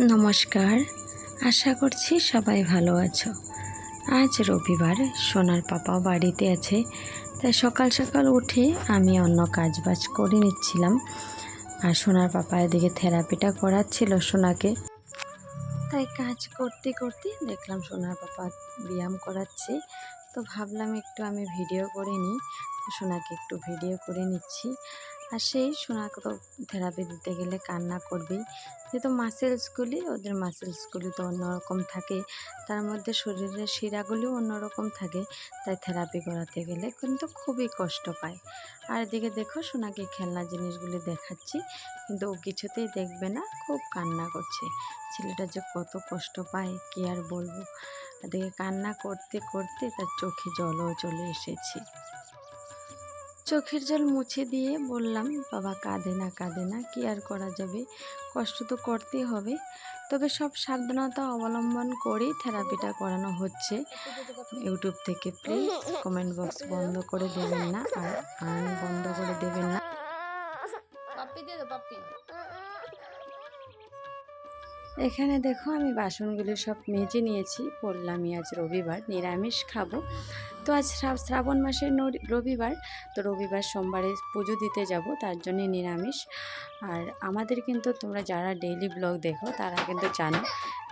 নমস্কার। আশা করছি সবাই ভালো আছো। আজ রবিবার, সোনার পাপাও বাড়িতে আছে, তাই সকাল সকাল উঠে আমি অন্য কাজ বাজ করে নিচ্ছিলাম। আর সোনার পাপা এদিকে থেরাপিটা করাচ্ছিল সোনাকে। তাই কাজ করতে করতে দেখলাম সোনার পাপা ব্যায়াম করাচ্ছে, তো ভাবলাম একটু আমি ভিডিও করে নিই। সোনাকে একটু ভিডিও করে নিচ্ছি। আর সেই সোনাকে তো থেরাপি দিতে গেলে কান্না করবেই। যেহেতু মাসেলসগুলি ওদের মাসেলসগুলি তো অন্যরকম থাকে। তার মধ্যে শরীরের শিরাগুলিও অন্যরকম থাকে। তাই থেরাপি করাতে গেলে কিন্তু খুবই কষ্ট পায়। আর এদিকে দেখো, সোনাকে খেলনা জিনিসগুলি দেখাচ্ছি। কিন্তু ও কিছুতেই দেখবে না, খুব কান্না করছে। ছেলেটা যে কত কষ্ট পায়, কি আর বলব? এদিকে কান্না করতে করতে তার চোখে জলও চলে এসেছে। চোখের জল মুছে দিয়ে বললাম, বাবা, কাঁদে না কাঁদে না, কি আর করা যাবে? কষ্ট তো করতেই হবে। তবে সব সাবধানতা অবলম্বন করেই থেরাপিটা করানো হচ্ছে। ইউটিউব থেকে প্লিজ কমেন্ট বক্স বন্ধ করে দেবেন না আর বন্ধ করে দেবেন না। পাপ্পি দিয়ে দাও পাপ্পি। এখানে দেখো আমি বাসনগুলো সব মেজে নিয়েছি। বললামই আজ রবিবার, নিরামিষ খাব। তো আজ শ্রা- শ্রাবণ মাসের রবিবার, তো রবিবার সোমবারে পুজো দিতে যাব, তার জন্যে নিরামিষ। আর আমাদের কিন্তু তোমরা যারা ডেইলি ব্লগ দেখো, তারা কিন্তু জানো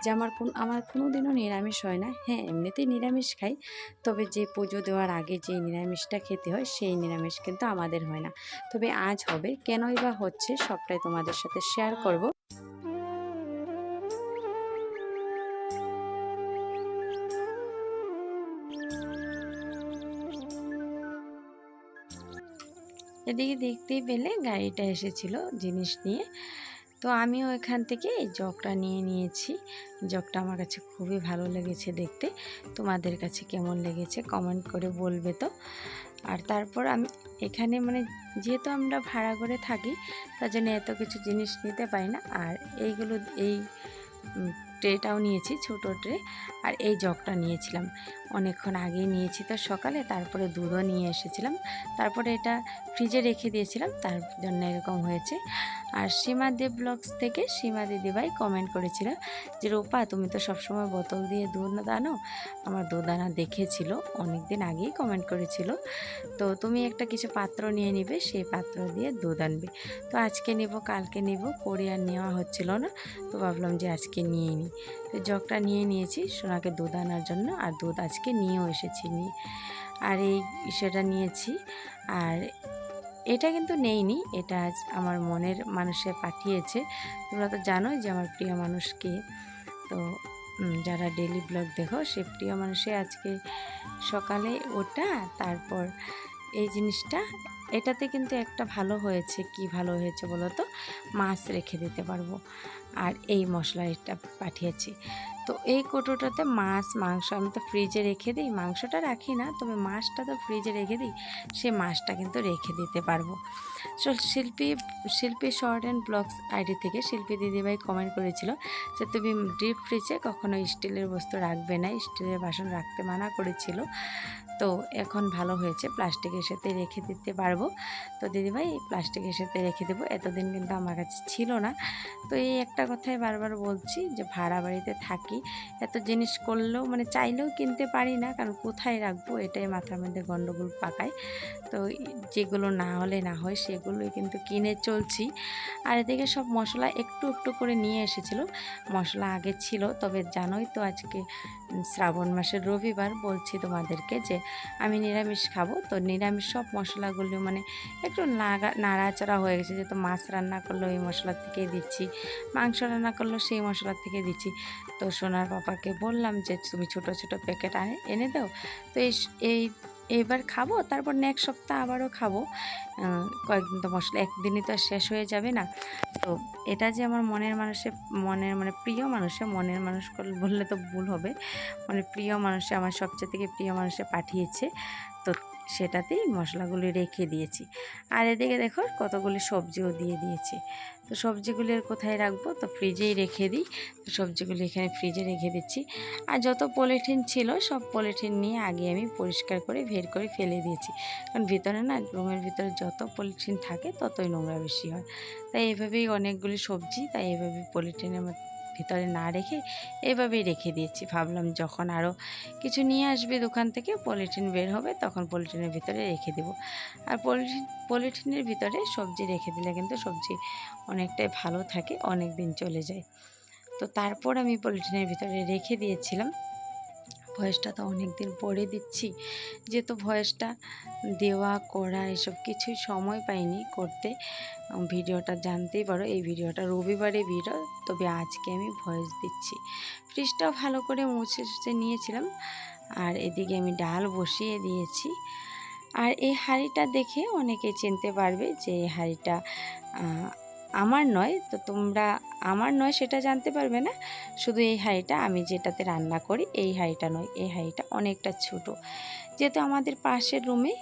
যে আমার কোন, আমার কোনো দিনও নিরামিষ হয় না। হ্যাঁ এমনিতেই নিরামিষ খাই, তবে যে পুজো দেওয়ার আগে যে নিরামিষটা খেতে হয়, সেই নিরামিষ কিন্তু আমাদের হয় না। তবে আজ হবে, কেনই বা হচ্ছে, সবটাই তোমাদের সাথে শেয়ার করব। এদিকে দেখতেই পেলে গাড়িটা এসেছিল জিনিস নিয়ে। তো আমিও এখান থেকে এই জগটা নিয়ে নিয়েছি। জগটা আমার কাছে খুবই ভালো লেগেছে দেখতে। তোমাদের কাছে কেমন লেগেছে কমেন্ট করে বলবে তো। আর তারপর আমি এখানে মানে যেহেতু আমরা ভাড়া করে থাকি, তার জন্য এত কিছু জিনিস নিতে পারি না। আর এইগুলো, এই ট্রেটাও নিয়েছি, ছোট ট্রে, আর এই জগটা নিয়েছিলাম। অনেকক্ষণ আগেই নিয়েছি তো সকালে, তারপরে দুধও নিয়ে এসেছিলাম। তারপরে এটা ফ্রিজে রেখে দিয়েছিলাম, তার জন্য এরকম হয়েছে। আর সীমা দেব ব্লগস থেকে সীমা দিদিভাই কমেন্ট করেছিল যে, রূপা, তুমি তো সবসময় বোতল দিয়ে দুধ দানো আমার দুধ আনা দেখেছিল অনেক দিন আগেই কমেন্ট করেছিল। তো তুমি একটা কিছু পাত্র নিয়ে নিবে, সেই পাত্র দিয়ে দুধ আনবে। তো আজকে নিব, কালকে নিব, করে আর নেওয়া হচ্ছিল না। তো ভাবলাম যে আজকে নিয়ে নিই তো জগটা নিয়ে নিয়েছি, সোনাকে দুধ আনার জন্য। আর দুধ আজকে নিয়েও এসেছি নিয়ে আর এই সেটা নিয়েছি। আর এটা কিন্তু নেইনি, এটা আজ আমার মনের মানুষে পাঠিয়েছে। তোমরা তো জানোই যে আমার প্রিয় মানুষ কে। তো যারা ডেলি ব্লগ দেখো, সে প্রিয় মানুষে আজকে সকালে ওটা তারপর এই জিনিসটা, এটাতে কিন্তু একটা ভালো হয়েছে। কি ভালো হয়েছে বলো তো? মাছ রেখে দিতে পারব। আর এই মশলা এটা পাঠিয়েছি। তো এই কোটোটাতে মাছ, মাংস আমি তো ফ্রিজে রেখে দিই। মাংসটা রাখি না, তবে মাছটা তো ফ্রিজে রেখে দিই, সে মাছটা কিন্তু রেখে দিতে পারব। সো শিল্পী শিল্পী শর্ট অ্যান্ড ব্লগস আইডি থেকে শিল্পী দিদিভাই কমেন্ট করেছিল যে, তুমি ডিপ ফ্রিজে কখনো স্টিলের বস্তু রাখবে না, স্টিলের বাসন রাখতে মানা করেছিল। তো এখন ভালো হয়েছে প্লাস্টিকের সাথে রেখে দিতে পারব। তো দিদিভাই এই প্লাস্টিকের সাথে রেখে দেবো, এতদিন কিন্তু আমার কাছে ছিল না। তো এই একটা কথাই বারবার বলছি যে, ভাড়া বাড়িতে থাকি এত জিনিস করলেও মানে চাইলেও কিনতে পারি না, কারণ কোথায় রাখব? এটাই মাথার মধ্যে গণ্ডগোল পাকায়। তো যেগুলো না হলে না হয়, সেগুলোই কিন্তু কিনে চলছি। আর এদিকে সব মশলা একটু একটু করে নিয়ে এসেছিল। মশলা আগে ছিল, তবে জানোই তো আজকে শ্রাবণ মাসের রবিবার বলছি তোমাদেরকে যে, আমি নিরামিষ খাব। তো নিরামিষ সব মশলাগুলো মানে একটু নাড়া নাড়াচাড়া হয়ে গেছে, যেহেতু মাছ রান্না করলেও এই মশলা থেকে দিচ্ছি, মাংস রান্না করলেও সেই মশলা থেকে দিচ্ছি। তো সোনার পাপাকে বললাম যে, তুমি ছোট ছোট প্যাকেট আনে এনে দাও। তো এই এই এইবার খাব, তারপর নেক্সট সপ্তাহ আবারও খাব। কয়েকদিন তো মশলা, একদিনই তো শেষ হয়ে যাবে না। তো এটা যে আমার মনের মানুষের মনের মানে প্রিয় মানুষে, মনের মানুষ বললে তো ভুল হবে। মানে প্রিয় মানুষে আমার সবচেয়ে থেকে প্রিয় মানুষে পাঠিয়েছে। তো সেটাতেই মশলাগুলি রেখে দিয়েছি। আর এদিকে দেখো কতগুলি সবজিও দিয়ে দিয়েছি। তো সবজিগুলি আর কোথায় রাখব? তো ফ্রিজেই রেখে দিই। তো সবজিগুলি এখানে ফ্রিজে রেখে দিচ্ছি। আর যত পলিথিন ছিল সব পলিথিন নিয়ে আগে আমি পরিষ্কার করে বের করে ফেলে দিয়েছি। কারণ ভিতরে না, রুমের ভিতরে যত পলিথিন থাকে ততই নোংরা বেশি হয়। তাই এভাবেই অনেকগুলি সবজি, তাই এভাবে পলিথিনের মধ্যে ভিতরে না রেখে এভাবেই রেখে দিয়েছি। ভাবলাম যখন আরও কিছু নিয়ে আসবে দোকান থেকে পলিথিন বের হবে, তখন পলিথিনের ভিতরে রেখে দেবো। আর পলিথিন পলিথিনের ভিতরে সবজি রেখে দিলে কিন্তু সবজি অনেকটাই ভালো থাকে অনেক দিন চলে যায়। তো তারপর আমি পলিথিনের ভিতরে রেখে দিয়েছিলাম। ভয়েসটা তো অনেক দিন পরে দিচ্ছি। যেহেতু ভয়েসটা দেওয়া, করা এসব কিছুই সময় পাইনি করতে ভিডিওটা জানতেই পারো। এই ভিডিওটা রবিবারে ভিডিও তবে আজকে আমি ভয়েস দিচ্ছি। ফ্রিজটাও ভালো করে মুছে সুছে নিয়েছিলাম, আর এদিকে আমি ডাল বসিয়ে দিয়েছি। আর এই হাঁড়িটা দেখে অনেকে চিনতে পারবে যে এই হাঁড়িটা আমার নয়, তো তোমরা আমার নয় সেটা জানতে পারবে না। শুধু এই হাঁড়িটা আমি যেটাতে রান্না করি, এই হাঁড়িটা নয়, এই হাঁড়িটা অনেকটা ছোট। যেহেতু আমাদের পাশের রুমে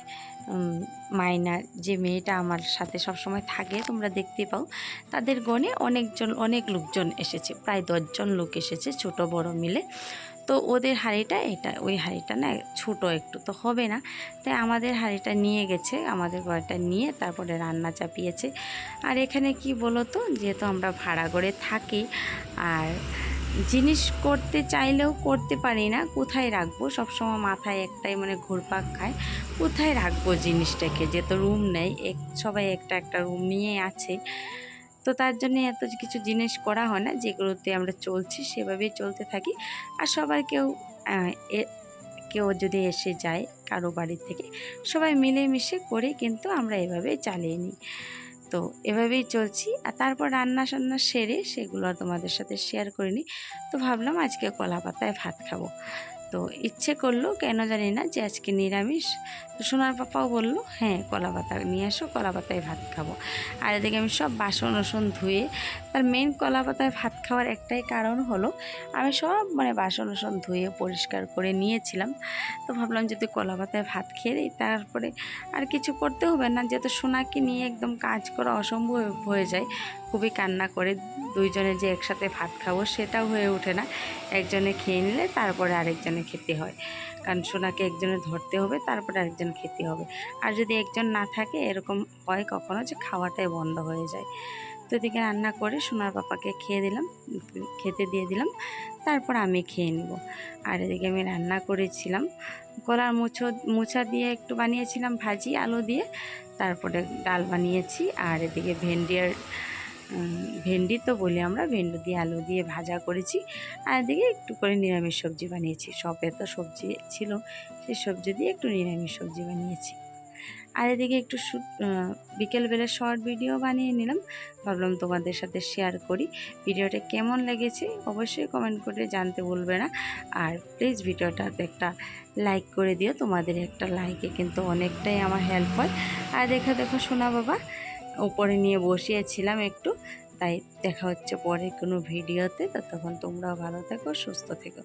মাইনার যে মেয়েটা আমার সাথে সবসময় থাকে, তোমরা দেখতে পাও, তাদের গণে অনেকজন, অনেক লোকজন এসেছে, প্রায় দশজন লোক এসেছে, ছোট বড় মিলে। তো ওদের হাঁড়িটা এটা, ওই হাঁড়িটা না ছোট একটু তো হবে না। তাই আমাদের হাঁড়িটা নিয়ে গেছে, আমাদের ঘরটা নিয়ে তারপরে রান্না চাপিয়েছে। আর এখানে কি বলো তো যেহেতু আমরা ভাড়া করে থাকি, আর জিনিস করতে চাইলেও করতে পারি না, কোথায় রাখব? সবসময় মাথায় একটাই মানে ঘুরপাক খায়, কোথায় রাখব জিনিসটাকে? যেহেতু রুম নেই, এক, সবাই একটা একটা রুম নিয়ে আছে। তো তার জন্য এত কিছু জিনিস করা হয় না, যেগুলোতে আমরা চলছি সেভাবেই চলতে থাকি। আর সবার কেউ কেউ যদি এসে যায় কারও বাড়ি থেকে, সবাই মিলেমিশে করে কিন্তু আমরা এভাবেই চালিয়ে নিই। তো এভাবেই চলছি। আর তারপর রান্না টান্না সেরে সেগুলো তোমাদের সাথে শেয়ার করিনি তো ভাবলাম আজকে কলা পাতায় ভাত খাব। তো ইচ্ছে করল কেন জানি না যে আজকে নিরামিষ। তো সোনার পাপাও বলল হ্যাঁ কলা পাতা নিয়ে আসো, কলা পাতায় ভাত খাব। আর এদিকে আমি সব বাসন ওসন ধুয়ে তার মেন কলা পাতায় ভাত খাওয়ার একটাই কারণ হলো, আমি সব মানে বাসন ওসন ধুয়ে পরিষ্কার করে নিয়েছিলাম। তো ভাবলাম যদি কলা পাতায় ভাত খেয়ে দিই তারপরে আর কিছু করতে হবে না, যেহেতু সোনাকে নিয়ে একদম কাজ করা অসম্ভব হয়ে যায়, খুবই কান্না করে দুইজনে যে একসাথে ভাত খাব সেটাও হয়ে ওঠে না। একজনে খেয়ে নিলে তারপরে আরেকজনে খেতে হয়। কারণ সোনাকে একজনে ধরতে হবে, তারপরে আরেকজন খেতে হবে। আর যদি একজন না থাকে, এরকম হয় কখনো যে খাওয়াটাই বন্ধ হয়ে যায়। তো এদিকে রান্না করে সোনার পাপাকে খেয়ে দিলাম, খেতে দিয়ে দিলাম, তারপর আমি খেয়ে নিব। আর এদিকে আমি রান্না করেছিলাম, কলার মুছো, মোছা দিয়ে একটু বানিয়েছিলাম, ভাজি, আলু দিয়ে, তারপরে ডাল বানিয়েছি, আর এদিকে ভেন্ডি আর ভেন্ডি তো বলি আমরা, ভেন্ডি দিয়ে আলু দিয়ে ভাজা করেছি, আর এদিকে একটু করে নিরামিষ সবজি বানিয়েছি। সব এত সবজি ছিল সেই সবজি দিয়ে একটু নিরামিষ সবজি বানিয়েছি। আর এদিকে একটু বিকেলবেলা শর্ট ভিডিও বানিয়ে নিলাম। ভাবলাম তোমাদের সাথে শেয়ার করি। ভিডিওটা কেমন লেগেছে অবশ্যই কমেন্ট করে জানতে বলবে না। আর প্লিজ ভিডিওটাতে একটা লাইক করে দিও। তোমাদের একটা লাইকে কিন্তু অনেকটাই আমার হেল্প হয়। আর দেখো দেখো সোনা বাবা উপরে নিয়ে বসিয়েছিলাম একটু। তাই দেখা হচ্ছে পরে কোনো ভিডিওতে। ততক্ষণ তোমরাও ভালো থেকো, সুস্থ থেকো।